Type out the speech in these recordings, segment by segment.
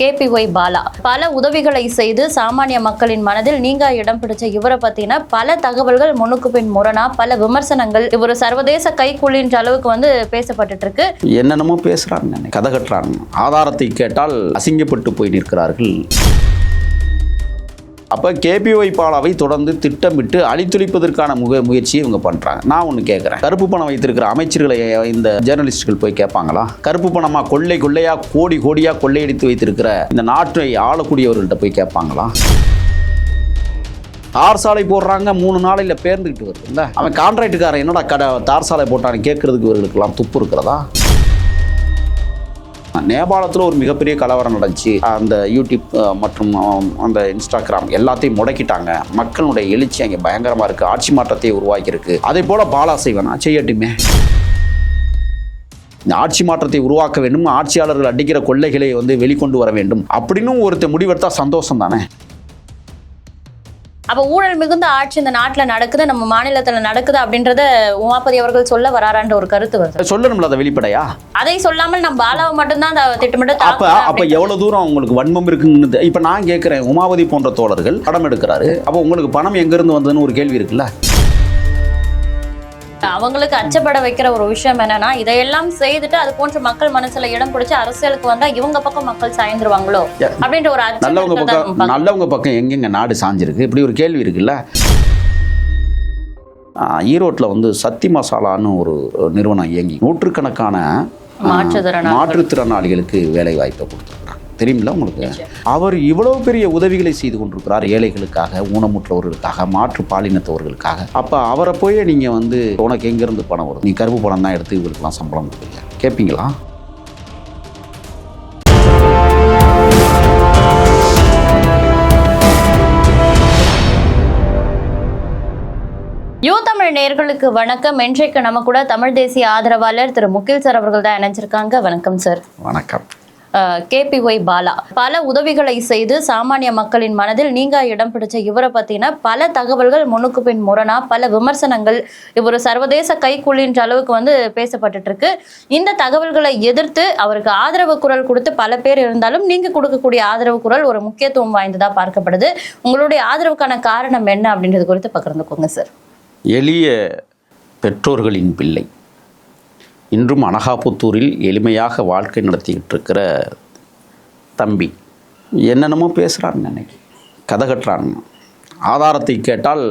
KPY Bala. பல உதவிகளை செய்து சாமானிய மக்களின் மனதில் நீங்க இடம் பிடிச்ச இவரை பத்தின பல தகவல்கள் முன்னுக்கு பின் முரணா பல விமர்சனங்கள். இவர் சர்வதேச கைக்கூலின்ற அளவுக்கு வந்து பேசப்பட்டு இருக்கு என்னென்னமோ பேசுகிறாங்க கதை கட்டுறாங்க ஆதாரத்தை கேட்டால் அசிங்கப்பட்டு போய் நிற்கிறார்கள். அப்போ கேபிஒய் பாலாவை தொடர்ந்து திட்டமிட்டு அழித்துளிப்பதற்கான முக முயற்சியை இவங்க பண்ணுறாங்க நான் ஒன்று கேட்குறேன் கருப்பு பணம் வைத்திருக்கிற அமைச்சர்களை இந்த ஜேர்னலிஸ்டுகள் போய் கேட்பாங்களா கருப்பு பணமாக கொள்ளை கொள்ளையாக கோடி கோடியாக கொள்ளையடித்து வைத்திருக்கிற இந்த நாட்டை ஆளக்கூடியவர்கள்ட்ட போய் கேட்பாங்களா தார் சாலை போடுறாங்க மூணு நாளையில் பேர்ந்துக்கிட்டு வருதுல்ல? அவன் கான்ட்ராக்டுக்காரன் என்னடா கடை தார் சாலை போட்டான்னு கேட்கறதுக்கு இவர்களுக்கெல்லாம் துப்பு இருக்கிறதா? நேபாளத்தில் ஒரு மிகப்பெரிய கலவரம் நடந்துச்சு. அந்த யூடியூப் மற்றும் அந்த இன்ஸ்டாகிராம் எல்லாத்தையும் முடக்கிட்டாங்க. மக்களுடைய எழுச்சி அங்கே பயங்கரமாக இருக்குது ஆட்சி மாற்றத்தை உருவாக்கியிருக்கு. அதே போல் பாலா செய்வனா செய்யட்டுமே இந்த ஆட்சி மாற்றத்தை உருவாக்க வேண்டும். ஆட்சியாளர்கள் அடிக்கிற கொள்ளைகளை வந்து வெளிக்கொண்டு வர வேண்டும். அப்படின்னு ஒருத்தர் முடிவெடுத்தா சந்தோஷம் தானே அப்ப ஊழல் மிகுந்த ஆட்சி இந்த நாட்டுல நடக்குது நம்ம மாநிலத்துல நடக்குது அப்படின்றத உமாபதி அவர்கள் சொல்ல வராரான்ற ஒரு கருத்து வருது. சொல்லணும்ல அதை வெளிப்படையா? அதை சொல்லாமல் நம்ம பாலாவை மட்டும்தான் அந்த திட்டமிட்டு அப்ப அப்ப எவ்வளவு தூரம் உங்களுக்கு வன்மம் இருக்குன்னு இப்ப நான் கேட்கிறேன் உமாவதி போன்ற தோழர்கள் படம் எடுக்கிறாரு. அப்ப உங்களுக்கு பணம் எங்க இருந்து வந்ததுன்னு ஒரு கேள்வி இருக்குல்ல? அவங்களுக்கு அச்சப்பட வைக்கிற ஒரு விஷயம் என்னன்னா இதையெல்லாம் செய்துட்டு அது போன்ற மக்கள் மனசுல இடம் பிடிச்சு அரசியலுக்கு வந்தா இவங்க பக்கம் மக்கள் சாய்ந்துருவாங்களோ அப்படின்ற ஒரு நல்லவங்க பக்கம். நல்லவங்க பக்கம் எங்கெங்க நாடு சாஞ்சிருக்கு இப்படி ஒரு கேள்வி இருக்குல்ல ஈரோட்டில் வந்து சக்தி மசாலான்னு ஒரு நிறுவனம் இயங்கி நூற்றுக்கணக்கான. மாற்றுத்திறனாளிகளுக்கு வேலை வாய்ப்பை கொடுத்துருக்காங்க தெரியுமில்ல உங்களுக்கு? அவர் இவ்வளவு பெரிய உதவிகளை செய்து கொண்டிருக்கிறார் ஏழைகளுக்காக ஊனமுற்றவர்களுக்காக மாற்று பாலினத்தவர்களுக்காக. அப்போ அவரை போய் நீங்கள் வந்து உனக்கு எங்கேருந்து பணம் வரும்? நீ கருப்பு பணம் தான் எடுத்து இவங்களுக்குலாம் சம்பளம் கொடுப்பீங்க கேட்பீங்களா யூ தமிழ் நேயர்களுக்கு வணக்கம். இன்றைக்கு நம்ம கூட தமிழ் தேசிய ஆதரவாளர் திரு முகில் சார் அவர்கள் தான் இணைஞ்சிருக்காங்க. வணக்கம் சார். வணக்கம். கேபிஒய் பாலா. பல உதவிகளை செய்து சாமானிய மக்களின் மனதில் நீங்க இடம் பிடிச்ச இவரை பத்தின பல தகவல்கள் முன்னுக்கு பின் முரணா பல விமர்சனங்கள் இவர் சர்வதேச கைக்குள்ளின்ற அளவுக்கு வந்து பேசப்பட்டு இருக்கு இந்த தகவல்களை எதிர்த்து அவருக்கு ஆதரவு குரல் கொடுத்து பல பேர் இருந்தாலும் நீங்க கொடுக்கக்கூடிய ஆதரவு குரல் ஒரு முக்கியத்துவம் வாய்ந்ததா பார்க்கப்படுது. உங்களுடைய ஆதரவுக்கான காரணம் என்ன அப்படின்றது குறித்து பகிர்ந்துக்கோங்க சார். எளிய பெற்றோர்களின் பிள்ளை. இன்றும் அனகாபுத்தூரில் எளிமையாக வாழ்க்கை நடத்திக்கிட்டு இருக்கிற தம்பி என்னென்னமோ பேசுகிறாங்க அன்னைக்கு கதை கட்டுறாங்க ஆதாரத்தை கேட்டால்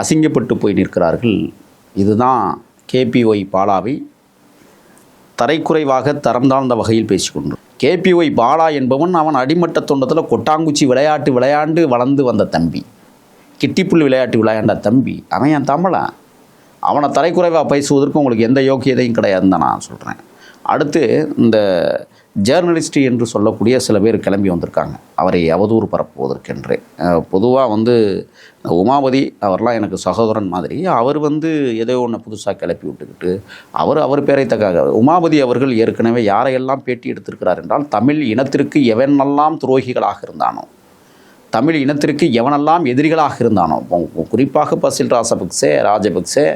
அசிங்கப்பட்டு போய் நிற்கிறார்கள். இதுதான் கேபிஒய் பாலாவை தரைக்குறைவாக தரம் தாழ்ந்த வகையில் பேசிக்கொண்டு கேபிஒய் பாலா என்பவன் அவன் அடிமட்ட தொண்டத்தில் கொட்டாங்குச்சி விளையாட்டு விளையாண்டு வளர்ந்து வந்த தம்பி. கிட்டிப்புல் விளையாட்டு விளையாண்ட தம்பி. அவன் என் தமிழன் அவனை தரைக்குறைவாக பேசுவதற்கு உங்களுக்கு எந்த யோக்கியதையும் கிடையாதுன்னு தான் நான் சொல்கிறேன் அடுத்து இந்த ஜேர்னலிஸ்ட் என்று சொல்லக்கூடிய சில பேர் கிளம்பி வந்திருக்காங்க. அவரை அவதூறு பரப்புவதற்கென்றே. பொதுவாக வந்து உமாபதி அவர்லாம் எனக்கு சகோதரன் மாதிரி அவர் வந்து ஏதோ ஒன்று புதுசாக கிளப்பி விட்டுக்கிட்டு அவர் அவர் பேரை தக்காக உமாபதி அவர்கள் ஏற்கனவே யாரையெல்லாம் பேட்டி எடுத்திருக்கிறார் என்றால் தமிழ் இனத்திற்கு எவனெல்லாம் துரோகிகளாக இருந்தானோ தமிழ் இனத்திற்கு எவனெல்லாம் எதிரிகளாக இருந்தானோ குறிப்பாக பசில் ராசபக்சே ராஜபக்சே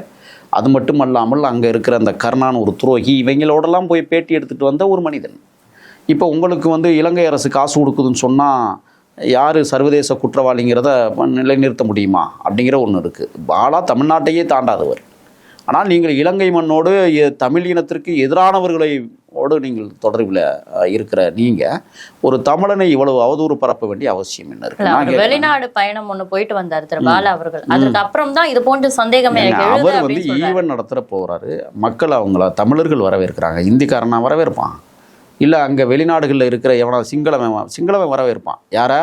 அது மட்டும் அல்லாமல் அங்கே இருக்கிற அந்த கர்ணான் ஒரு துரோகி இவங்களோடலாம் போய் பேட்டி எடுத்துகிட்டு வந்த ஒரு மனிதன். இப்போ உங்களுக்கு வந்து இலங்கை அரசு காசு கொடுக்குதுன்னு சொன்னால் யார் சர்வதேச குற்றவாளிங்கிறத நிலைநிறுத்த முடியுமா? அப்படிங்கிற ஒன்று இருக்குது பாலா தமிழ்நாட்டையே தாண்டாதவர். ஆனால் நீங்கள் இலங்கை மண்ணோடு தமிழ் இனத்திற்கு எதிரானவர்களை ஓடு நீங்கள் தொடர்பில் இருக்கிற நீங்கள் ஒரு தமிழனை இவ்வளவு அவதூறு பரப்ப வேண்டிய அவசியம் என்ன இருக்கு. வெளிநாடு பயணம் ஒண்ணு போயிட்டு வந்தார் திரு பாலா அவர்கள். அதற்கு அப்புறம் தான் இது போன்ற சந்தேகம் அவர் வந்து. ஈவன் நடத்துகிற போகிறாரு மக்கள் அவங்கள தமிழர்கள் வரவேற்கிறாங்க. இந்திக்காரனா வரவேற்பான். இல்லை அங்கே வெளிநாடுகளில் இருக்கிற எவனா சிங்களவன் சிங்களவன் வரவேற்பான். யாரா?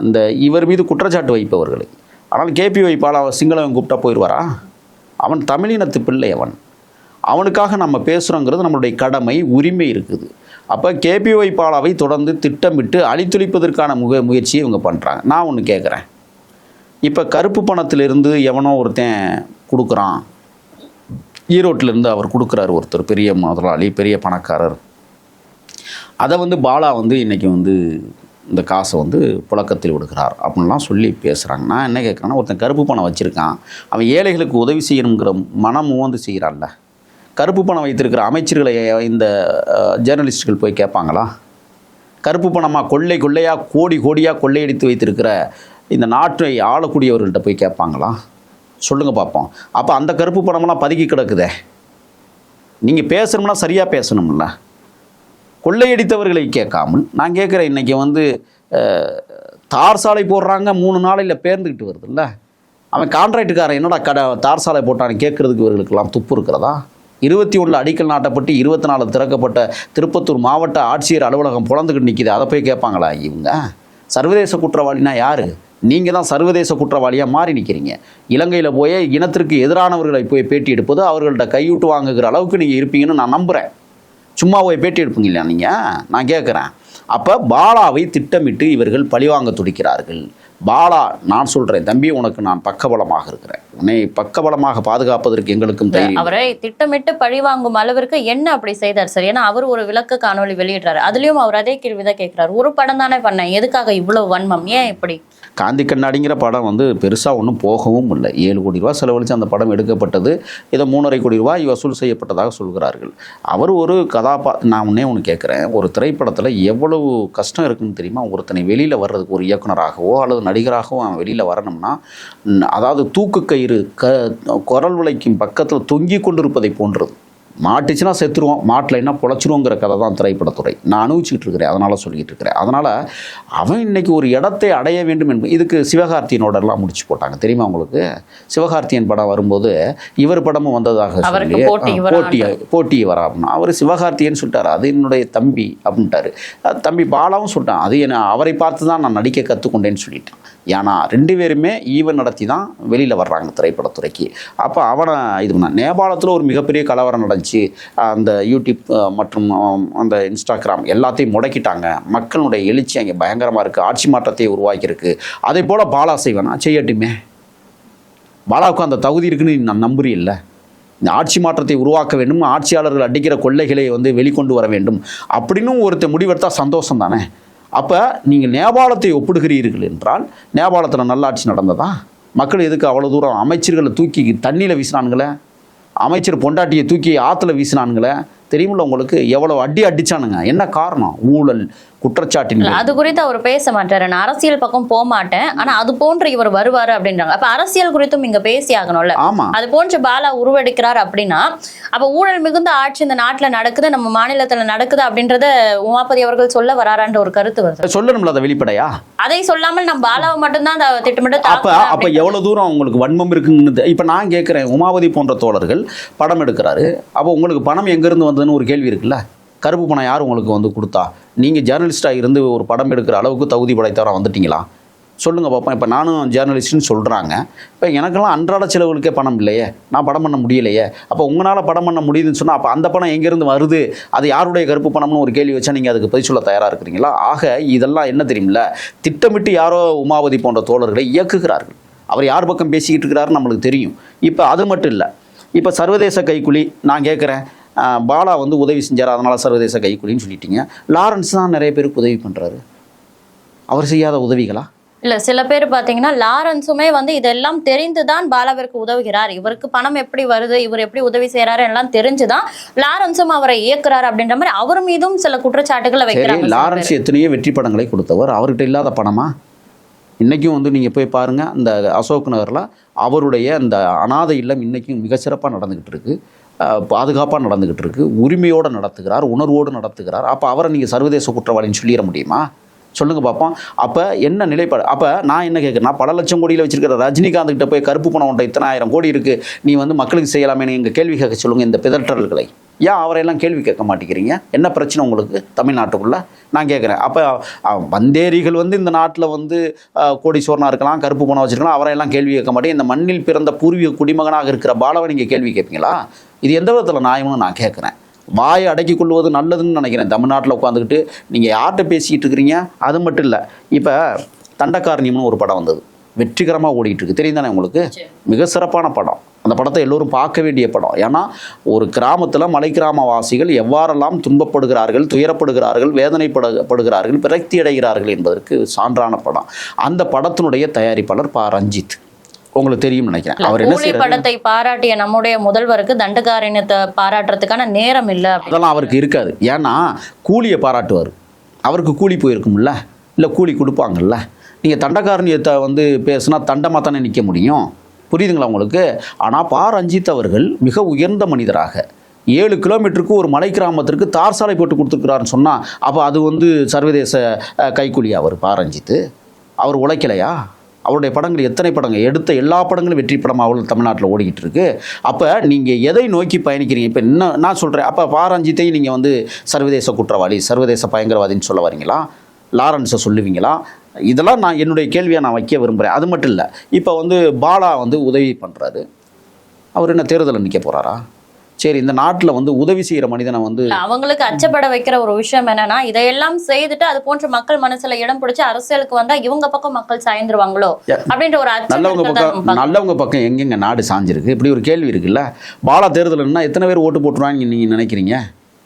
அந்த இவர் மீது குற்றச்சாட்டு வைப்பவர்களை. ஆனால் கேபி வைப்பால் அவன் சிங்களவன் கூப்பிட்டா போயிடுவாரா? அவன் தமிழினத்து பிள்ளை அவன். அவனுக்காக நம்ம பேசுகிறோங்கிறது நம்மளுடைய கடமை உரிமை இருக்குது. அப்போ கேபி வைப்பாளாவை தொடர்ந்து திட்டமிட்டு அழித்துளிப்பதற்கான முக முயற்சியை இவங்க பண்ணுறாங்க நான் ஒன்று கேட்குறேன் இப்போ கருப்பு பணத்திலிருந்து எவனோ ஒருத்தன் கொடுக்குறான். ஈரோட்டிலேருந்து அவர் கொடுக்குறாரு ஒருத்தர் பெரிய முதலாளி பெரிய பணக்காரர். அதை வந்து பாலா வந்து இன்றைக்கி வந்து இந்த காசை வந்து புழக்கத்தில் விடுகிறார் அப்படின்லாம் சொல்லி பேசுகிறாங்க நான் என்ன கேட்குறேன்னா ஒருத்தன் கருப்பு பணம் வச்சுருக்கான். அவன் ஏழைகளுக்கு உதவி செய்யணுங்கிற மனம் வந்து செய்கிறான்ல கருப்பு பணம் வைத்திருக்கிற அமைச்சர்களை இந்த ஜேர்னலிஸ்ட்டுகள் போய் கேட்பாங்களா? கருப்பு பணமாக கொள்ளை கொள்ளையாக கோடி கோடியாக கொள்ளையடித்து வைத்திருக்கிற இந்த நாட்டை ஆளக்கூடியவர்கள்ட்ட போய் கேட்பாங்களா? சொல்லுங்கள் பார்ப்போம். அப்போ அந்த கருப்பு பணமெல்லாம் பதுக்கி கிடக்குதே. நீங்கள் பேசணும்னா சரியாக பேசணும்ல. கொள்ளையடித்தவர்களை கேட்காமல் நான் கேட்குறேன் இன்றைக்கி வந்து தார் சாலை போடுறாங்க மூணு நாளையில் பேர்ந்துக்கிட்டு வருதுல்ல. அவன் கான்ட்ராக்டுக்காரன் என்னடா கடை தார் சாலை போட்டான்னு கேட்குறதுக்கு இவர்களுக்கெல்லாம் துப்பு இருக்கிறதா? இருபத்தி ஒன்றில் அடிக்கல் நாட்டப்பட்டு இருபத்தி நாலு திறக்கப்பட்ட திருப்பத்தூர் மாவட்ட ஆட்சியர் அலுவலகம் புலந்துக்கிட்டு நிற்கிது அதை போய் கேட்பாங்களா இவங்க? சர்வதேச குற்றவாளினா யார்? நீங்கள் தான் சர்வதேச குற்றவாளியாக மாறி நிற்கிறீங்க இலங்கையில் போய் இனத்திற்கு எதிரானவர்களை போய் பேட்டி எடுப்பது அவர்கள்ட்ட கையூட்டு வாங்குகிற அளவுக்கு நீங்கள் இருப்பீங்கன்னு நான் நம்புகிறேன் சும்மா போய் பேட்டி எடுப்பீங்க இல்லையா நீங்கள் நான் கேட்குறேன். அப்போ பாலாவை திட்டமிட்டு இவர்கள் பழிவாங்க துடிக்கிறார்கள். பாலா நான் சொல்கிறேன் தம்பி உனக்கு நான் பக்கபலமாக இருக்கிறேன். உன்னை பக்கபலமாக பாதுகாப்பதற்கு எங்களுக்கும் தைரியம். அவரை திட்டமிட்டு பழிவாங்கும் அளவிற்கு என்ன அப்படி செய்தார் சார்? ஏன்னா அவர் ஒரு விளக்க காணொளி வெளியிடுறாரு. அதுலயும் அவர் அதே கேள்விதான் கேட்கிறார். ஒரு படம் தானே பண்ணேன். எதுக்காக இவ்வளவு வன்மம்? ஏன் இப்படி காந்தி கண்ணாடிங்கிற படம் வந்து பெருசாக ஒன்றும் போகவும் இல்லை. ஏழு கோடி ரூபா செலவழித்து அந்த படம் எடுக்கப்பட்டது. இதை மூணரை கோடி ரூபாய் வசூல் செய்யப்பட்டதாக சொல்கிறார்கள். அவர் ஒரு கதாபா நான் உன்னே ஒன்று கேட்குறேன் ஒரு திரைப்படத்தில் எவ்வளவு கஷ்டம் இருக்குன்னு தெரியுமா? ஒருத்தனை வெளியில் வர்றதுக்கு ஒரு இயக்குனராகவோ அல்லது நடிகராகவோ அவன் வெளியில் வரணும்னா அதாவது தூக்கு கயிறு க குரல் விளைக்கும் பக்கத்தில் தொங்கி கொண்டிருப்பதை போன்றது. மாட்டுச்சுன்னா செத்துருவோம் மாட்டில் என்ன பொழைச்சிருவோங்கிற கதை தான் திரைப்படத்துறை. நான் அனுபவிச்சுக்கிட்டு இருக்கிறேன் அதனால் சொல்லிக்கிட்டு இருக்கிறேன். அதனால் அவன் இன்னைக்கு ஒரு இடத்தை அடைய வேண்டும் என்பது இதுக்கு சிவகார்த்தியனோடலாம் முடிச்சு போட்டாங்க. தெரியுமா உங்களுக்கு? சிவகார்த்தியன் படம் வரும்போது இவர் படமும் வந்ததாக சொல்லி போட்டி போட்டி போட்டி வரா அப்படின்னா அவர் சிவகார்த்தியன் சொல்லிட்டாரு அது என்னுடைய தம்பி அப்படின்ட்டாரு. அது தம்பி பாலாவும் சொல்லிட்டான் அது என்ன அவரை பார்த்து தான் நான் நடிக்க கற்றுக்கொண்டேன்னு சொல்லிட்டான். ஏன்னா ரெண்டு பேருமே ஈவன் நடத்தி தான் வெளியில் வர்றாங்க திரைப்படத்துறைக்கு. அப்போ அவனை இது பண்ண நேபாளத்தில் ஒரு மிகப்பெரிய கலவரம் நடந்துச்சு. அந்த யூடியூப் மற்றும் அந்த இன்ஸ்டாகிராம் எல்லாத்தையும் முடக்கிட்டாங்க. மக்களுடைய எழுச்சி அங்கே பயங்கரமாக இருக்குது ஆட்சி மாற்றத்தை உருவாக்கியிருக்கு. அதே போல் பாலா செய்வேனா? செய்யட்டுமே. பாலாவுக்கு அந்த தகுதி இருக்குன்னு நான் நம்புறீல்ல இந்த ஆட்சி மாற்றத்தை உருவாக்க வேண்டும். ஆட்சியாளர்கள் அடிக்கிற கொள்ளைகளை வந்து வெளிக்கொண்டு வர வேண்டும். அப்படின்னு ஒருத்தர் முடிவெடுத்தால் சந்தோஷம் தானே? அப்போ நீங்கள் நேபாளத்தை ஒப்பிடுகிறீர்கள் என்றால் நேபாளத்தில் நல்லாட்சி நடந்ததா? மக்கள் எதுக்கு அவ்வளோ தூரம் அமைச்சர்களை தூக்கி தண்ணியில் வீசினானுங்களே? அமைச்சர் பொண்டாட்டியை தூக்கி ஆற்றுல வீசினானுங்களே? தெரியுமில்ல உங்களுக்கு? எவ்வளோ அடி அடிச்சானுங்க. என்ன காரணம்? ஊழல் குற்றச்சாட்டின் அது குறித்து அவர் பேச மாட்டாரு. நான் அரசியல் பக்கம் போக மாட்டேன். ஆனா அது போன்று இவர் வருவாரு அப்படின்றாங்க. அப்ப அரசியல் குறித்தும் இங்க பேசி ஆகணும்ல. ஆமாம் அது போன்ற பாலா உருவெடுக்கிறார் அப்படின்னா அப்ப ஊழல் மிகுந்த ஆட்சி இந்த நாட்டுல நடக்குது நம்ம மாநிலத்துல நடக்குது அப்படின்றத உமாபதி அவர்கள் சொல்ல வராரான்ற ஒரு கருத்து வருது. சொல்லணும்ல அதை வெளிப்படையா? அதை சொல்லாமல் நம்ம பாலாவை மட்டும்தான் அந்த திட்டமிட்டு அப்போ அப்போ அப்படின்னு- எவ்வளோ தூரம் உங்களுக்கு வன்மம் இருக்குன்னு இப்போ நான் கேட்குறேன் உமாவதி போன்ற தோழர்கள் படம் எடுக்கிறாரு. அப்போ உங்களுக்கு பணம் எங்கேருந்து வந்ததுன்னு ஒரு கேள்வி இருக்குல்ல? கருப்பு பணம் யார் உங்களுக்கு வந்து கொடுத்தா? நீங்கள் ஜேர்னலிஸ்ட்டாக இருந்து ஒரு படம் எடுக்கிற அளவுக்கு தகுதி படைத்தவராக வந்துட்டீங்களா? சொல்லுங்கள் பார்ப்போம் இப்போ நானும் ஜேர்னலிஸ்ட்னு சொல்கிறாங்க இப்போ எனக்கெல்லாம் அன்றாட செலவுகளுக்கே பணம் இல்லையே. நான் படம் பண்ண முடியலையே. அப்போ உங்களால் படம் பண்ண முடியுதுன்னு சொன்னால் அப்போ அந்த பணம் எங்கேருந்து வருது? அது யாருடைய கருப்பு பணம்னு ஒரு கேள்வி வச்சா நீங்கள் அதுக்கு பதில் சொல்ல தயாராக இருக்கிறீங்களா? ஆக இதெல்லாம் என்ன தெரியுமில்ல? திட்டமிட்டு யாரோ உமாவதி போன்ற தோழர்களை இயக்குகிறார்கள். அவர் யார் பக்கம் பேசிக்கிட்டு இருக்கிறாருன்னு நம்மளுக்கு தெரியும். இப்போ அது மட்டும் இல்லை. இப்போ சர்வதேச கைக்குலி நான் கேட்குறேன் பாலா வந்து உதவி செஞ்சார். அதனால் சர்வதேச கைக்குலின்னு சொல்லிட்டீங்க. லாரன்ஸ் தான் நிறைய பேருக்கு உதவி பண்ணுறாரு அவர் செய்யாத உதவிகளா? இல்ல சில பேர் பாத்தீங்கன்னா லாரன்ஸுமே வந்து இதெல்லாம் தெரிந்துதான் பாலாவிற்கு உதவுகிறார். இவருக்கு பணம் எப்படி வருது இவர் எப்படி உதவி செய்யறாரு எல்லாம் தெரிஞ்சுதான் லாரன்ஸும் அவரை இயக்குறாரு அப்படின்ற மாதிரி அவர் மீதும் சில குற்றச்சாட்டுகளை வைக்கிறாங்க லாரன்ஸ். எத்தனையோ வெற்றி படங்களை கொடுத்தவர். அவர்கிட்ட இல்லாத பணமா? இன்றைக்கும் வந்து நீங்கள் போய் பாருங்கள் அந்த அசோக் நகரில் அவருடைய அந்த அனாதை இல்லம் இன்றைக்கும் மிகச்சிறப்பாக நடந்துக்கிட்டு இருக்கு. பாதுகாப்பாக நடந்துக்கிட்டு இருக்கு. உரிமையோடு நடத்துகிறார் உணர்வோடு நடத்துகிறார். அப்போ அவரை நீங்கள் சர்வதேச குற்றவாளின்னு சொல்லிட முடியுமா? சொல்லுங்க பார்ப்போம் அப்போ என்ன நிலைப்பாடு? அப்போ நான் என்ன கேட்குறேன் பல லட்சம் கோடியில் வச்சிருக்கிற ரஜினிகாந்த் கிட்ட போய் கருப்பு பணம் ஒன்றை இத்தனை ஆயிரம் கோடி இருக்குது நீ வந்து மக்களுக்கு செய்யலாமே எங்கள் கேள்வி கேட்க சொல்லுங்கள் இந்த பிதற்றல்களை ஏன் அவரையெல்லாம் கேள்வி கேட்க மாட்டேங்கிறீங்க? என்ன பிரச்சனை உங்களுக்கு தமிழ்நாட்டுக்குள்ளே? நான் கேட்குறேன் அப்போ வந்தேரிகள் வந்து இந்த நாட்டில் வந்து கோடீஸ்வரனாக இருக்கலாம் கருப்பு பணம் வச்சுருக்கலாம் அவரையெல்லாம் கேள்வி கேட்க மாட்டேன். இந்த மண்ணில் பிறந்த பூர்வீக குடிமகனாக இருக்கிற பாலவை நீங்கள் கேள்வி கேட்பீங்களா? இது எந்த விதத்தில் நியாயம்னு நான் கேட்குறேன் வாயை அடக்கிக் கொள்வது நல்லதுன்னு நினைக்கிறேன். தமிழ்நாட்டில் உட்காந்துக்கிட்டு நீங்கள் யார்கிட்ட பேசிக்கிட்டு இருக்கிறீங்க? அது மட்டும் இல்லை. இப்போ தண்டக்காரணியம்னு ஒரு படம் வந்தது. வெற்றிகரமாக ஓடிட்டு இருக்கு. தெரியும் தானே உங்களுக்கு? மிக சிறப்பான படம். அந்த படத்தை எல்லோரும் பார்க்க வேண்டிய படம். ஏன்னா ஒரு கிராமத்தில் மலை கிராமவாசிகள் எவ்வாறெல்லாம் துன்பப்படுகிறார்கள் துயரப்படுகிறார்கள் வேதனைப்படு விரக்தி அடைகிறார்கள் என்பதற்கு சான்றான படம். அந்த படத்தினுடைய தயாரிப்பாளர் பா. ரஞ்சித். உங்களுக்கு தெரியும் நினைக்கிறேன். அவர் என்ன படத்தை பாராட்டிய நம்முடைய முதல்வருக்கு தண்டகாரண்யத்தை பாராட்டுறதுக்கான நேரம் இல்ல. அதெல்லாம் அவருக்கு இருக்காது. ஏன்னா கூலியை பாராட்டுவார். அவருக்கு கூலி போயிருக்கும்ல? இல்லை கூலி கொடுப்பாங்கல்ல? நீங்கள் தண்டக்காரணியத்தை வந்து பேசுனா தண்டமாக தானே நிற்க முடியும்? புரியுதுங்களா உங்களுக்கு? ஆனால் பா. ரஞ்சித் அவர்கள் மிக உயர்ந்த மனிதராக. ஏழு கிலோமீட்டருக்கு ஒரு மலை கிராமத்திற்கு தார் சாலை போட்டு கொடுத்துருக்குறாருன்னு சொன்னால் அப்போ அது வந்து சர்வதேச அஹ், கைக்கூலியா அவர் பா. ரஞ்சித்து அவர் உழைக்கலையா? அவருடைய படங்கள் எத்தனை படங்கள்? எடுத்த எல்லா படங்களும் வெற்றி படமாக அவள் தமிழ்நாட்டில் ஓடிக்கிட்டு இருக்கு. அப்போ நீங்கள் எதை நோக்கி பயணிக்கிறீங்க? இப்போ இன்னும் நான் சொல்கிறேன் அப்போ பாரஞ்சித்தையும் நீங்கள் வந்து சர்வதேச குற்றவாளி சர்வதேச பயங்கரவாதின்னு சொல்ல வரீங்களா? லாரன்ஸை சொல்லுவீங்களா? இதெல்லாம் நான் என்னுடைய கேள்வியை நான் வைக்க விரும்புகிறேன் அது மட்டும் இல்லை இப்போ வந்து பாலா வந்து உதவி பண்ணுறாரு அவர் என்ன தேர்தலில் நிற்க போகிறாரா சரி இந்த நாட்டில் வந்து உதவி செய்கிற மனிதனை வந்து அவங்களுக்கு அச்சப்பட வைக்கிற ஒரு விஷயம் என்னன்னா இதையெல்லாம் செய்துட்டு அது போன்ற மக்கள் மனசுல இடம் பிடிச்சு அரசியலுக்கு வந்தா இவங்க பக்கம் மக்கள் சாய்ந்துருவாங்களோ. அப்படின்ற ஒரு நல்லவங்க பக்கம். நல்லவங்க பக்கம் எங்கெங்க நாடு சாஞ்சிருக்கு இப்படி ஒரு கேள்வி இருக்குல்ல பாலா தேர்தல்னா எத்தனை பேர் ஓட்டு போட்டுருவாங்க நீங்கள் நினைக்கிறீங்க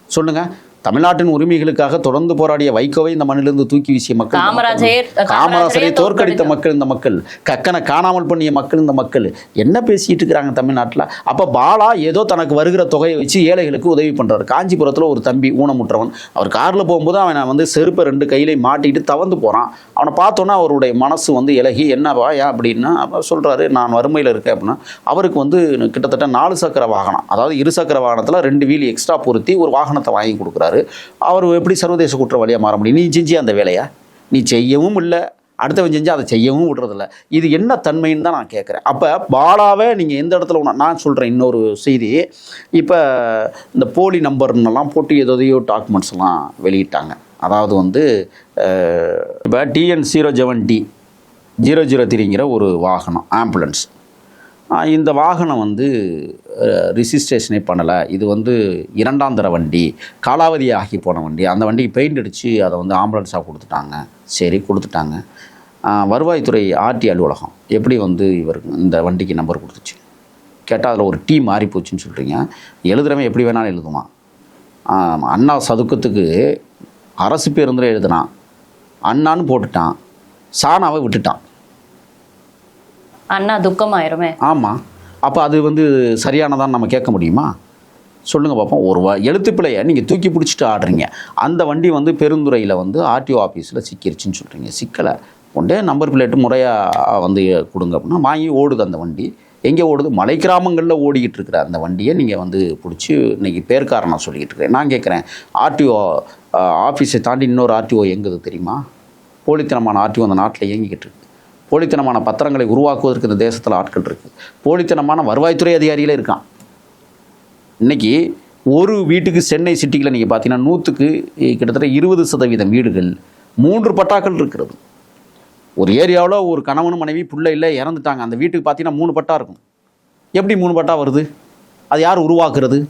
சொல்லுங்க தமிழ்நாட்டின் உரிமைகளுக்காக தொடர்ந்து போராடிய வைகோவை இந்த மண்ணிலிருந்து தூக்கி வீசிய மக்கள். காமராஜர் காமராசரை தோற்கடித்த மக்கள் இந்த மக்கள் கக்கனை காணாமல் பண்ணிய மக்கள் இந்த மக்கள் என்ன பேசிட்டு இருக்கிறாங்க தமிழ்நாட்டில்? அப்போ பாலா ஏதோ தனக்கு வருகிற தொகையை வச்சு ஏழைகளுக்கு உதவி பண்ணுறாரு காஞ்சிபுரத்தில் ஒரு தம்பி ஊனமுற்றவன். அவர் காரில் போகும்போது அவனை வந்து செருப்பை ரெண்டு கையிலே மாட்டிட்டு தவந்து போகிறான் அவனை பார்த்தோன்னா அவருடைய மனசு வந்து இலகி என்னவா ஏன் அப்படின்னா அப்போ சொல்கிறாரு நான் வறுமையில் இருக்கேன் அப்படின்னா அவருக்கு வந்து கிட்டத்தட்ட நாலு சக்கர வாகனம் அதாவது இரு சக்கர வாகனத்தில் ரெண்டு வீல் எக்ஸ்ட்ரா பொருத்தி ஒரு வாகனத்தை வாங்கி கொடுக்குறாரு. அவர் எப்படி சர்வதேச குற்றவாளியாக மாற முடியும்? நீ செஞ்சியா அந்த வேலையை? நீ செய்யவும் இல்லை. அடுத்தவன் செஞ்சு அதை செய்யவும் விடுறதில்ல. இது என்ன தன்மைன்னு தான் நான் கேட்குறேன். அப்போ பாலாவை நீங்கள் எந்த இடத்துல உண- நான் சொல்கிறேன் இன்னொரு செய்தி. இப்போ இந்த போலி நம்பர்னெல்லாம் போட்டு ஏதோதையோ டாக்குமெண்ட்ஸ்லாம் வெளியிட்டாங்க. அதாவது வந்து இப்போ TN zero seven T zero zero த்ரீங்கிற ஒரு வாகனம் ஆம்புலன்ஸ் இந்த வாகனம் வந்து ரிஜிஸ்ட்ரேஷனே பண்ணலை. இது வந்து இரண்டாம் தர வண்டி காலாவதி ஆகி போன வண்டி. அந்த வண்டிக்கு பெயிண்ட் அடித்து அதை வந்து ஆம்புலன்ஸாக கொடுத்துட்டாங்க. சரி கொடுத்துட்டாங்க. வருவாய்த்துறை ஆர்டி அலுவலகம் எப்படி வந்து இவருக்கு இந்த வண்டிக்கு நம்பர் கொடுத்துச்சு? கேட்டால் அதில் ஒரு டீ மாறி போச்சுன்னு சொல்கிறீங்க எழுதுறவன் எப்படி வேணாலும் எழுதுமா அண்ணா சதுக்கத்துக்கு அரசு பேருந்தில் எழுதுனான். அண்ணான்னு போட்டுட்டான். சாணாவை விட்டுட்டான். அண்ணா துக்கமாயிருமே. ஆமாம் அப்போ அது வந்து சரியானதான்னு நம்ம கேட்க முடியுமா? சொல்லுங்கள் பார்ப்போம் ஒரு வ எழுத்து நீங்கள் தூக்கி பிடிச்சிட்டு ஆடுறீங்க. அந்த வண்டி வந்து பெருந்துறையில் வந்து ஆர்டிஓ ஆஃபீஸில் சிக்கிருச்சுன்னு சொல்கிறீங்க சிக்கலை. கொண்டே நம்பர் பிளேட்டு முறையாக வந்து கொடுங்க அப்படின்னா வாங்கி ஓடுது அந்த வண்டி. எங்கே ஓடுது? மலை கிராமங்களில் ஓடிக்கிட்டு இருக்கிற அந்த வண்டியை நீங்கள் வந்து பிடிச்சி இன்றைக்கி பேர்க்காரன் சொல்லிக்கிட்டு இருக்கிறேன் நான் கேட்குறேன். ஆர்டிஓ ஆஃபீஸை தாண்டி இன்னொரு ஆர்டிஓ எங்குது தெரியுமா? போலித்தனமான ஆர்டிஓ அந்த நாட்டில் இயங்கிக்கிட்டு இருக்கு. போலித்தனமான பத்திரங்களை உருவாக்குவதற்கு இந்த தேசத்தில் ஆட்கள் இருக்குது போலித்தனமான வருவாய்த்துறை அதிகாரிகளே இருக்கான். இன்னைக்கு ஒரு வீட்டுக்கு சென்னை சிட்டியில் நீங்கள் பார்த்தீங்கன்னா நூற்றுக்கு கிட்டத்தட்ட இருபது சதவீதம் வீடுகள் மூன்று பட்டாக்கள் இருக்கிறது. ஒரு ஏரியாவில் ஒரு கணவன் மனைவி பிள்ளை இல்லை இறந்துட்டாங்க. அந்த வீட்டுக்கு பார்த்தீங்கன்னா மூணு பட்டா இருக்கும். எப்படி மூணு பட்டா வருது? அது யார் உருவாக்குறது?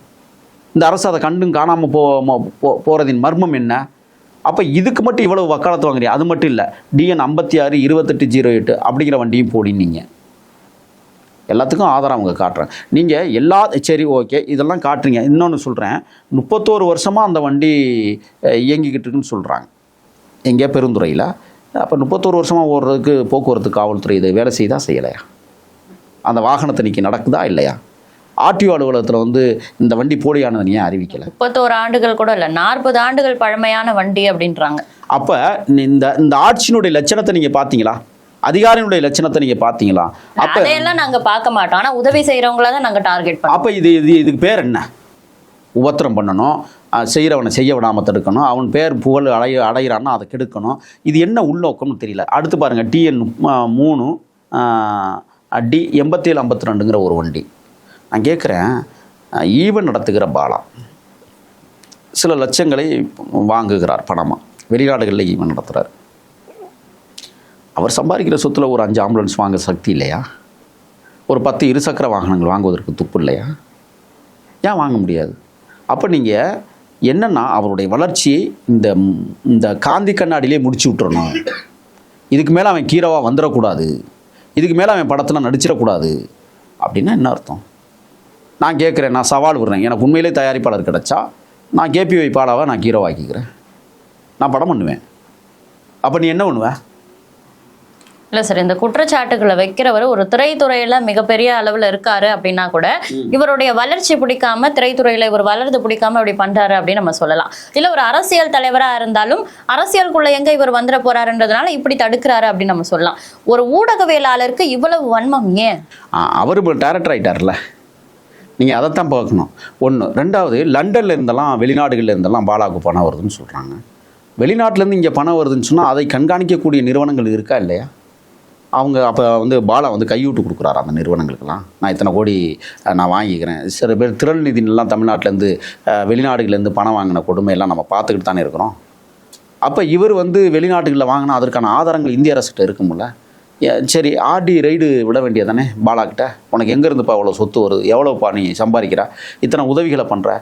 இந்த அரசு அதை கண்டும் காணாமல் போ போ- மர்மம் என்ன? அப்போ இதுக்கு மட்டும் இவ்வளவு வக்காலத்து வாங்குறீங்க அது மட்டும் இல்லை. டிஎன் ஐம்பத்தி ஆறு இருபத்தெட்டு ஜீரோ எட்டு அப்படிங்கிற வண்டியும் போடினீங்க எல்லாத்துக்கும் ஆதாரம் அவங்க காட்டுறாங்க. நீங்கள் எல்லா சரி ஓகே இதெல்லாம் காட்டுறீங்க. இன்னொன்று சொல்கிறேன் முப்பத்தோரு வருஷமாக அந்த வண்டி இயங்கிக்கிட்டு இருக்குன்னு சொல்கிறாங்க எங்கேயா பெருந்துறையில். அப்போ முப்பத்தோரு வருஷமாக ஓடுறதுக்கு போக்குவரத்து காவல்துறை இது வேலை செய்தா செய்யலையா? அந்த வாகனத்தை இன்னைக்கு நடக்குதா இல்லையா? ஆர்டிஓ அலுவலகத்தில் வந்து இந்த வண்டி போலியானதை ஏன் அறிவிக்கலை? முப்பத்தோரு ஆண்டுகள் கூட இல்ல நாற்பது ஆண்டுகள் பழமையான வண்டி அப்படின்றாங்க. அப்போ இந்த இந்த ஆட்சியினுடைய லட்சணத்தை நீங்கள் பார்த்தீங்களா? அதிகாரியினுடைய லட்சணத்தை நீங்கள் பார்த்தீங்களா? அப்போ அதையெல்லாம் நாங்க பார்க்க மாட்டோம். ஆனா உதவி செய்யறவங்கள தான் நாங்க டார்கெட் பண்ணுவோம் அப்போ இது இது இதுக்கு பேர் என்ன? உபத்திரம் பண்ணணும் செய்கிறவனை செய்ய விடாமல் தடுக்கணும் அவன் பேர் புகழ் அடைய அடைகிறான்னா அதை கெடுக்கணும். இது என்ன உள்நோக்கம்னு தெரியல. அடுத்து பாருங்கள் டிஎன் மூணு டி எண்பத்தேழு ஐம்பத்தி ரெண்டுங்கிற ஒரு வண்டி. நான் கேட்குறேன் ஈவன் நடத்துகிற பாலா. சில லட்சங்களை வாங்குகிறார் பணமாக வெளிநாடுகளில் ஈவன் நடத்துகிறார் அவர் சம்பாதிக்கிற சொத்தில் ஒரு அஞ்சு ஆம்புலன்ஸ் வாங்க சக்தி இல்லையா? ஒரு பத்து இருசக்கர வாகனங்கள் வாங்குவதற்கு துப்பு இல்லையா? ஏன் வாங்க முடியாது? அப்போ நீங்கள் என்னன்னா அவருடைய வளர்ச்சியை இந்த இந்த காந்தி கண்ணாடியிலே முடிச்சு விட்டுறணும். இதுக்கு மேலே அவன் கீரவாக வந்துடக்கூடாது இதுக்கு மேலே அவன் படத்தில் நடிச்சிடக்கூடாது அப்படின்னா என்ன அர்த்தம்? நான் கேட்குறேன் நான் சவால் விடுறேன். எனக்கு உண்மையிலே தயாரிப்பாளர் கிடைச்சா நான் கேபிஒய் பாலாவை நான் ஹீரோவாக்கிக்கிறேன் நான் படம் பண்ணுவேன். அப்போ நீ என்ன பண்ணுவ? இல்ல சார் இந்த குற்றச்சாட்டுகளை வைக்கிறவர் ஒரு திரைத்துறையில மிகப்பெரிய அளவுல இருக்காரு அப்படின்னா கூட இவருடைய வளர்ச்சி பிடிக்காம திரைத்துறையில இவர் வளர்ந்து பிடிக்காம இப்படி பண்றாரு அப்படின்னு நம்ம சொல்லலாம். இல்ல ஒரு அரசியல் தலைவரா இருந்தாலும் அரசியலுக்குள்ள எங்க இவர் வந்துட போறாருன்றதுனால இப்படி தடுக்கிறாரு அப்படின்னு நம்ம சொல்லலாம். ஒரு ஊடகவியலாளருக்கு இவ்வளவு வன்மம் ஏன்? அவர் டேரக்டர் ஆகிட்டார்ல நீங்கள் அதைத்தான் பார்க்கணும். ஒன்று ரெண்டாவது லண்டனில் இருந்தெல்லாம் வெளிநாடுகளில் இருந்தெல்லாம் பாலாவுக்கு பணம் வருதுன்னு சொல்கிறாங்க வெளிநாட்டிலேருந்து இங்கே பணம் வருதுன்னு சொன்னால் அதை கண்காணிக்கக்கூடிய நிறுவனங்கள் இருக்கா இல்லையா? அவங்க அப்போ வந்து பாலா வந்து கையூட்டு கொடுக்குறாரு அந்த நிறுவனங்களுக்கெல்லாம்? நான் இத்தனை கோடி நான் வாங்கிக்கிறேன். சில பேர் திரள் நிதினெலாம் தமிழ்நாட்டிலேருந்து வெளிநாடுகள்லேருந்து பணம் வாங்கின கொடுமையெல்லாம் நம்ம பார்த்துக்கிட்டு தானே இருக்கிறோம். அப்போ இவர் வந்து வெளிநாட்டுகளில் வாங்கினா அதற்கான ஆதாரங்கள் இந்திய அரசுகிட்ட இருக்கும்ல சரி ஆர்டி ரைடு விட வேண்டியதானே? பாலாக்கிட்ட உனக்கு எங்கேருந்துப்பா அவ்வளோ சொத்து வருது? எவ்வளோப்பா நீ சம்பாதிக்கிற? இத்தனை உதவிகளை பண்ணுற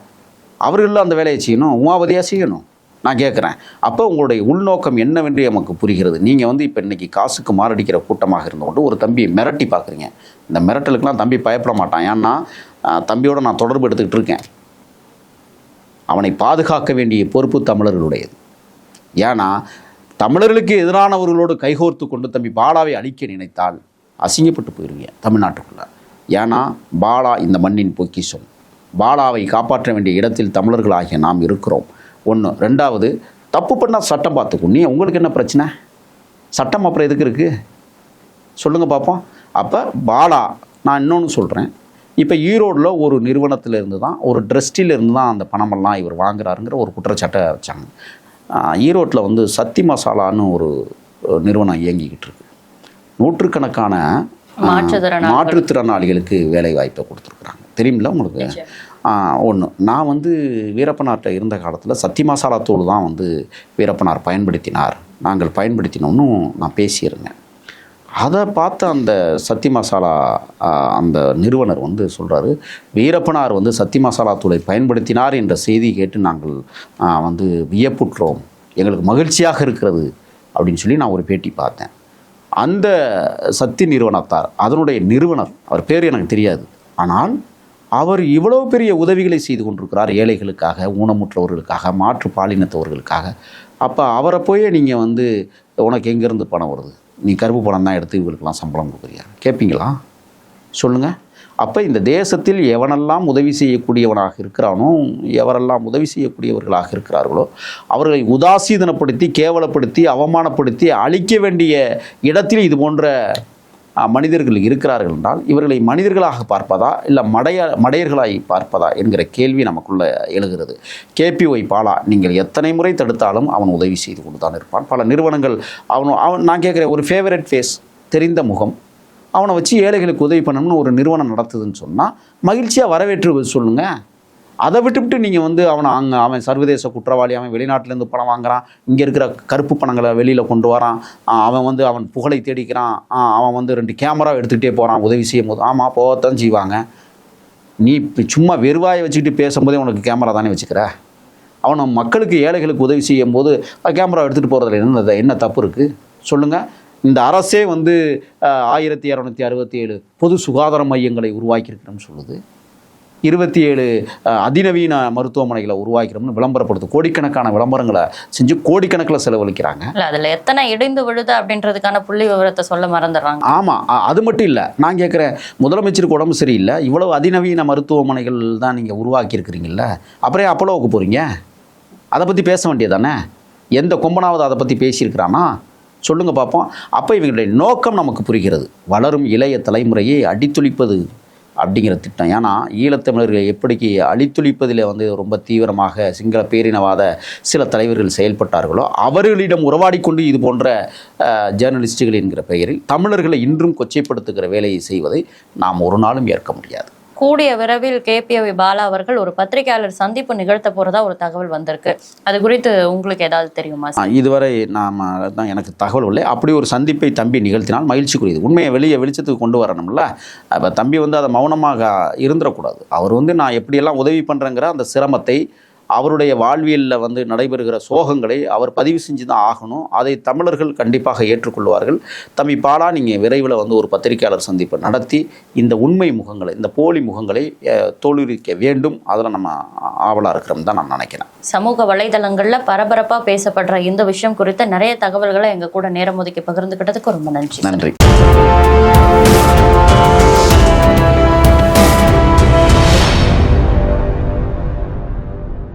அவர்களும் அந்த வேலையை செய்யணும் உமாவதியாக செய்யணும். நான் கேட்குறேன் அப்போ உங்களுடைய உள்நோக்கம் என்னவென்று நமக்கு புரிகிறது. நீங்கள் வந்து இப்போ இன்றைக்கி காசுக்கு மாரடிக்கிற கூட்டமாக இருந்து ஒரு தம்பியை மிரட்டி பார்க்குறீங்க இந்த மிரட்டலுக்கெலாம் தம்பி பயப்பட மாட்டான். ஏன்னா தம்பியோட நான் தொடர்பு எடுத்துக்கிட்டு இருக்கேன். அவனை பாதுகாக்க வேண்டிய பொறுப்பு தமிழர்களுடையது. ஏன்னா தமிழர்களுக்கு எதிரானவர்களோடு கைகோர்த்து கொண்டு தம்பி பாலாவை அழிக்க நினைத்தால் அசிங்கப்பட்டு போயிருவீங்க தமிழ்நாட்டுக்குள்ள. ஏன்னா பாலா இந்த மண்ணின் பொக்கிஷம். பாலாவை காப்பாற்ற வேண்டிய இடத்தில் தமிழர்களாகிய நாம் இருக்கிறோம். ஒன்று ரெண்டாவது தப்பு பண்ணால் சட்டம் பார்த்துக்கும் நீ உங்களுக்கு என்ன பிரச்சனை? சட்டம் அப்புறம் எதுக்கு இருக்குது சொல்லுங்கள் பார்ப்போம் அப்போ பாலா நான் இன்னொன்று சொல்கிறேன் இப்போ ஈரோடில் ஒரு நிறுவனத்தில் இருந்து தான் ஒரு ட்ரஸ்டிலிருந்து தான் அந்த பணமெல்லாம் இவர் வாங்குறாருங்கிற ஒரு குற்றச்சாட்டை வச்சாங்க. ஈரோட்டில் வந்து சத்தி மசாலான்னு ஒரு நிறுவனம் இயங்கிக்கிட்டு இருக்கு. நூற்றுக்கணக்கான. மாற்றுத்திறனாளிகளுக்கு வேலை வாய்ப்பை கொடுத்துருக்குறாங்க. தெரியுமில்ல உங்களுக்கு? ஒன்று நான் வந்து வீரப்பனார்கிட்ட இருந்த காலத்தில் சத்தி மசாலா தூள் தான் வந்து வீரப்பனார் பயன்படுத்தினார். நாங்கள் பயன்படுத்தினோன்னு நான் பேசியிருந்தேன். அதை பார்த்த அந்த சத்தி மசாலா அந்த நிறுவனர் வந்து சொல்கிறாரு வீரப்பனார் வந்து சத்தி மசாலா தூளை பயன்படுத்தினார் என்ற செய்தி கேட்டு நாங்கள் வந்து வியப்புற்றோம். எங்களுக்கு மகிழ்ச்சியாக இருக்கிறது அப்படின்னு சொல்லி நான் ஒரு பேட்டி பார்த்தேன். அந்த சத்தி நிறுவனத்தார் அதனுடைய நிறுவனர் அவர் பேர் எனக்கு தெரியாது. ஆனால் அவர் இவ்வளோ பெரிய உதவிகளை செய்து கொண்டிருக்கிறார் ஏழைகளுக்காக ஊனமுற்றவர்களுக்காக மாற்று பாலினத்தவர்களுக்காக. அப்போ அவரை போய் நீங்கள் வந்து உனக்கு எங்கேருந்து பணம் வருது? நீ கருப்பு பணம் தான் எடுத்து இவங்களுக்கெல்லாம் சம்பளம் கொடுக்குறியா? கேட்பீங்களா சொல்லுங்கள் அப்போ இந்த தேசத்தில் எவனெல்லாம் உதவி செய்யக்கூடியவனாக இருக்கிறானோ எவரெல்லாம் உதவி செய்யக்கூடியவர்களாக இருக்கிறார்களோ அவர்களை உதாசீதனப்படுத்தி கேவலப்படுத்தி அவமானப்படுத்தி அழிக்க வேண்டிய இடத்தில் இது போன்ற மனிதர்கள் இருக்கிறார்கள் என்றால் இவர்களை மனிதர்களாக பார்ப்பதா இல்லை மடைய மடையர்களாய் பார்ப்பதா என்கிற கேள்வி நமக்குள்ள எழுகிறது. கேபிஒய் பாலா நீங்கள் எத்தனை முறை தடுத்தாலும் அவன் உதவி செய்து கொண்டு தான் இருப்பான். பல நிறுவனங்கள் அவன் அவன் நான் கேட்குறேன் ஒரு ஃபேவரட் ஃபேஸ் தெரிந்த முகம் அவனை வச்சு ஏழைகளுக்கு உதவி பண்ணணும்னு ஒரு நிறுவனம் நடத்துதுன்னு சொன்னால் மகிழ்ச்சியாக வரவேற்று சொல்லுங்கள் அதை விட்டுவிட்டு நீங்கள் வந்து அவனை அங்கே அவன் சர்வதேச குற்றவாளி அவன் வெளிநாட்டிலேருந்து பணம் வாங்குறான் இங்கே இருக்கிற கருப்பு பணங்களை வெளியில் கொண்டு வரான். அவன் வந்து அவன் புகழை தேடிக்கிறான். ஆ, அவன் வந்து ரெண்டு கேமரா எடுத்துக்கிட்டே போகிறான் உதவி செய்யும் போது ஆமாம் போகத்தான் செய்வாங்க. நீ இப்போ சும்மா வெறுவாயை வச்சுக்கிட்டு பேசும்போதே உனக்கு கேமரா தானே வச்சுக்கிற? அவன் மக்களுக்கு ஏழைகளுக்கு உதவி செய்யும் போது கேமரா எடுத்துகிட்டு போகிறதுல என்ன என்ன தப்பு இருக்குது சொல்லுங்கள் இந்த அரசே வந்து ஆயிரத்தி இரநூத்தி அறுபத்தி ஏழு பொது சுகாதார மையங்களை உருவாக்கியிருக்கிறோம்னு சொல்லுது. இருபத்தி ஏழு அதிநவீன மருத்துவமனைகளை உருவாக்கிறோம்னு விளம்பரப்படுத்து கோடிக்கணக்கான விளம்பரங்களை செஞ்சு கோடிக்கணக்கில் செலவழிக்கிறாங்க. இல்ல அதுல எத்தனை இடிந்து விழுது அப்படின்றதுக்கான புள்ளி விவரத்தை சொல்ல மறந்துடுறாங்க. ஆமாம் அது மட்டும் இல்லை நான் கேட்குறேன் முதலமைச்சருக்கு உடம்பு சரியில்லை இவ்வளவு அதிநவீன மருத்துவமனைகள் தான் நீங்கள் உருவாக்கியிருக்கிறீங்கல்ல அப்புறம் அப்போலோவுக்கு போகிறீங்க அதை பற்றி பேச வேண்டியதானே எந்த கொம்பனாவது அதை பற்றி பேசியிருக்கிறானா? சொல்லுங்க பார்ப்போம் அப்போ இவங்களுடைய நோக்கம் நமக்கு புரிகிறது. வளரும் இளைய தலைமுறையை அடித்துளிப்பது அப்படிங்கிற திட்டம். ஏன்னா ஈழத்தமிழர்களை எப்படிக்கு அழித்துளிப்பதில் வந்து ரொம்ப தீவிரமாக சிங்கள பேரினவாத சில தலைவர்கள் செயல்பட்டார்களோ அவர்களிடம் உறவாடி கொண்டு இது போன்ற ஜேர்னலிஸ்டுகள் என்கிற பெயரில் தமிழர்களை இன்றும் கொச்சைப்படுத்துகிற வேலையை செய்வதை நாம் ஒரு நாளும் ஏற்க முடியாது. கூடிய விரைவில் கேபிஓ பாலா அவர்கள் ஒரு பத்திரிகையாளர் சந்திப்பு நிகழ்த்த போறதா ஒரு தகவல் வந்திருக்கு. அது குறித்து உங்களுக்கு ஏதாவது தெரியுமா இதுவரை நாம் தான் எனக்கு தகவல் இல்லை. அப்படி ஒரு சந்திப்பை தம்பி நிகழ்த்தினால் மகிழ்ச்சிக்குரியது உண்மையை வெளியே வெளிச்சத்துக்கு கொண்டு வரணும்ல. அப்போ தம்பி வந்து அதை மௌனமாக இருந்துடக்கூடாது. அவர் வந்து நான் எப்படியெல்லாம் உதவி பண்ணுறேங்கிற அந்த சிரமத்தை அவருடைய வாழ்வியலில் வந்து நடைபெறுகிற சோகங்களை அவர் பதிவு செஞ்சு தான் ஆகணும். அதை தமிழர்கள் கண்டிப்பாக ஏற்றுக்கொள்வார்கள். தம்பி பாலா நீங்கள் விரைவில் வந்து ஒரு பத்திரிகையாளர் சந்திப்பு நடத்தி இந்த உண்மை முகங்களை இந்த போலி முகங்களை தோலுரிக்க வேண்டும். அதில் நம்ம ஆவலாக இருக்கிறோம் தான் நான் நினைக்கிறேன். சமூக வலைதளங்கள்ல பரபரப்பா பேசப்படுற இந்த விஷயம் குறித்த நிறைய தகவல்களை எங்க கூட நேரம் ஒதுக்கி பகிர்ந்துக்கிட்டதுக்கு ரொம்ப நன்றி. நன்றி.